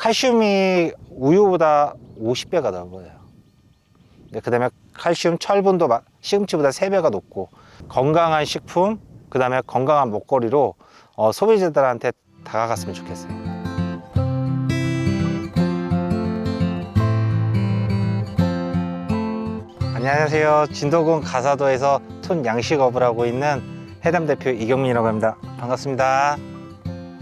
칼슘이 우유보다 50배가 넘어요. 그 다음에 칼슘 철분도 마- 시금치보다 3배가 높고 건강한 식품, 그 다음에 건강한 먹거리로 어, 소비자들한테 다가갔으면 좋겠어요. 안녕하세요. 진도군 가사도에서 톤 양식업을 하고 있는 해담 대표 이경민이라고 합니다. 반갑습니다.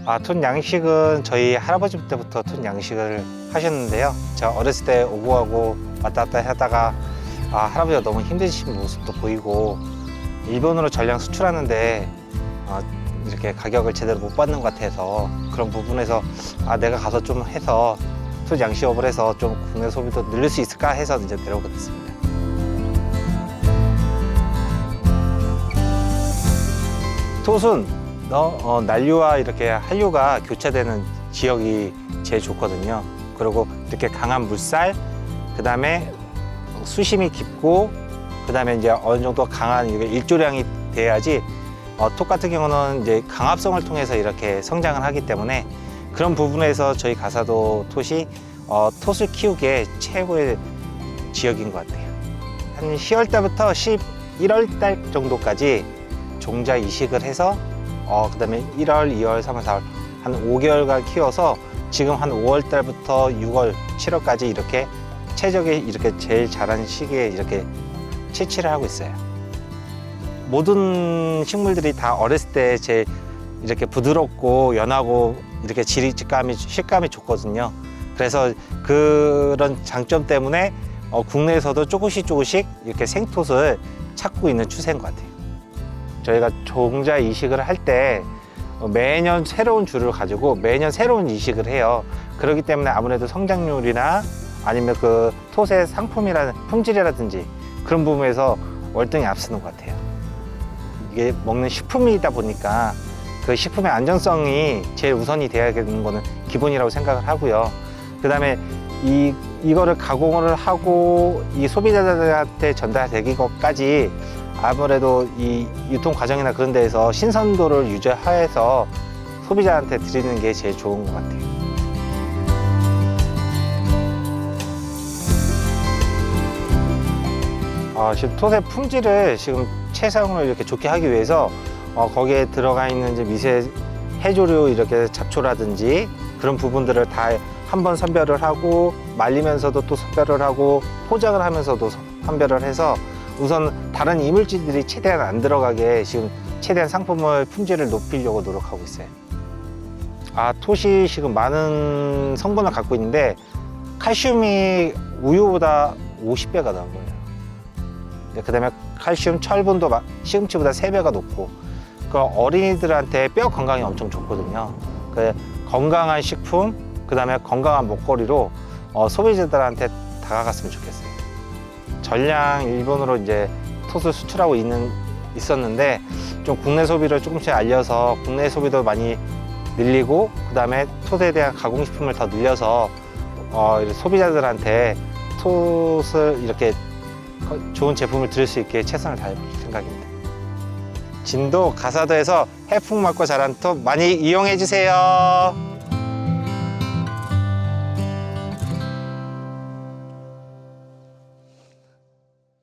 아, 톤 양식은 저희 할아버지 때부터 톤 양식을 하셨는데요. 제가 어렸을 때 오고하고 왔다 갔다 하다가 아, 할아버지가 너무 힘드신 모습도 보이고 일본으로 전량 수출하는데 어, 이렇게 가격을 제대로 못 받는 것 같아서 그런 부분에서 아, 내가 가서 좀 해서 톤 양식업을 해서 좀 국내 소비도 늘릴 수 있을까 해서 이제 내려오게 됐습니다. 톳은 너, 어, 난류와 이렇게 한류가 교차되는 지역이 제일 좋거든요. 그리고 이렇게 강한 물살, 그 다음에 수심이 깊고, 그 다음에 이제 어느 정도 강한 일조량이 돼야지 어, 톳 같은 경우는 이제 강압성을 통해서 이렇게 성장을 하기 때문에 그런 부분에서 저희 가사도 톳이 어, 톳을 키우기에 최고의 지역인 것 같아요. 한 10월 달부터 11월 달 정도까지 종자 이식을 해서 어, 그다음에 1월, 2월, 3월, 4월 한 5개월간 키워서 지금 한 5월 달부터 6월, 7월까지 이렇게 최적의 이렇게 제일 잘한 시기에 이렇게 채취를 하고 있어요. 모든 식물들이 다 어렸을 때 제일 이렇게 부드럽고 연하고 이렇게 질감이 식감이 좋거든요. 그래서 그런 장점 때문에 어, 국내에서도 조금씩 조금씩 이렇게 생톳을 찾고 있는 추세인 것 같아요. 저희가 종자 이식을 할 때 매년 새로운 줄을 가지고 매년 새로운 이식을 해요. 그렇기 때문에 아무래도 성장률이나 아니면 그 톳의 상품이라는 품질이라든지 그런 부분에서 월등히 앞서는 것 같아요. 이게 먹는 식품이다 보니까 그 식품의 안전성이 제일 우선이 돼야 되는 거는 기본이라고 생각을 하고요. 그 다음에 이, 이거를 가공을 하고 이 소비자들한테 전달되기 것까지 아무래도 이 유통 과정이나 그런 데에서 신선도를 유지해서 소비자한테 드리는 게 제일 좋은 것 같아요. 어, 지금 톳의 품질을 지금 최상으로 이렇게 좋게 하기 위해서 어, 거기에 들어가 있는 미세 해조류 이렇게 잡초라든지 그런 부분들을 다 한번 선별을 하고 말리면서도 또 선별을 하고 포장을 하면서도 선별을 해서 우선 다른 이물질들이 최대한 안 들어가게 지금 최대한 상품을 품질을 높이려고 노력하고 있어요. 아, 톳이 지금 많은 성분을 갖고 있는데 칼슘이 우유보다 50배가 넘은 거예요. 그 다음에 칼슘, 철분도 마- 시금치보다 3배가 높고 그 어린이들한테 뼈 건강이 엄청 좋거든요. 그 건강한 식품, 그 다음에 건강한 먹거리로 어, 소비자들한테 다가갔으면 좋겠어요. 전량 일본으로 이제 톳을 수출하고 있는 있었는데 좀 국내 소비를 조금씩 알려서 국내 소비도 많이 늘리고 그 다음에 톳에 대한 가공식품을 더 늘려서 어, 소비자들한테 톳을 이렇게 거- 좋은 제품을 드릴 수 있게 최선을 다할 생각입니다. 진도 가사도에서 해풍 맞고 자란 톳 많이 이용해 주세요.